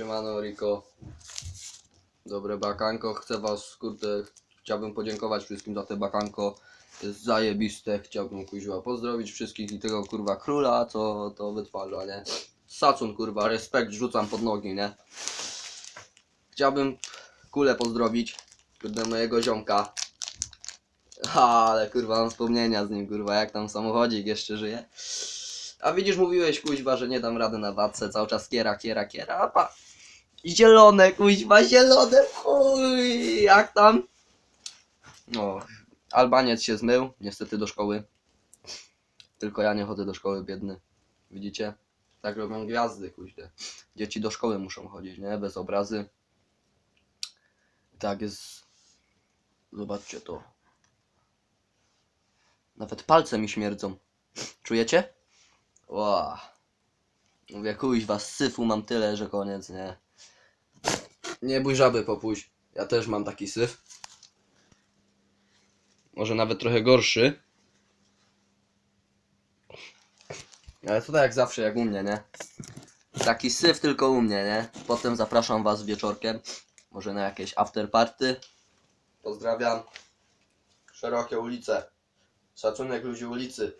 Siemano Riko. Dobre bakanko. Chcę was, kurde, chciałbym podziękować wszystkim za te bakanko. Jest zajebiste. Chciałbym kuźwa pozdrowić wszystkich i tego kurwa króla, co to wytwarza, nie? Szacun kurwa, respekt rzucam pod nogi, nie? Chciałbym kulę pozdrowić. Kurde mojego ziomka. Ale kurwa mam wspomnienia z nim, kurwa, jak tam samochodzik jeszcze żyje. A widzisz, mówiłeś kuźwa, że nie dam rady na wadce, cały czas kiera, kiera, kiera, a pa. Zielone, kuźwa, zielone, chuj, jak tam? No, Albaniec się zmył, niestety do szkoły. Tylko ja nie chodzę do szkoły, biedny. Widzicie? Tak robią gwiazdy, kuźle. Dzieci do szkoły muszą chodzić, nie? Bez obrazy. Tak jest. Zobaczcie to. Nawet palce mi śmierdzą. Czujecie? Ła. Mówię, kuźwa, z syfu mam tyle, że koniec, nie? Nie bój żaby, popuść. Ja też mam taki syf. Może nawet trochę gorszy. Ale to tak jak zawsze, jak u mnie, nie? Taki syf tylko u mnie, nie? Potem zapraszam was wieczorkiem. Może na jakieś afterparty. Pozdrawiam. Szerokie ulice. Szacunek ludzi ulicy.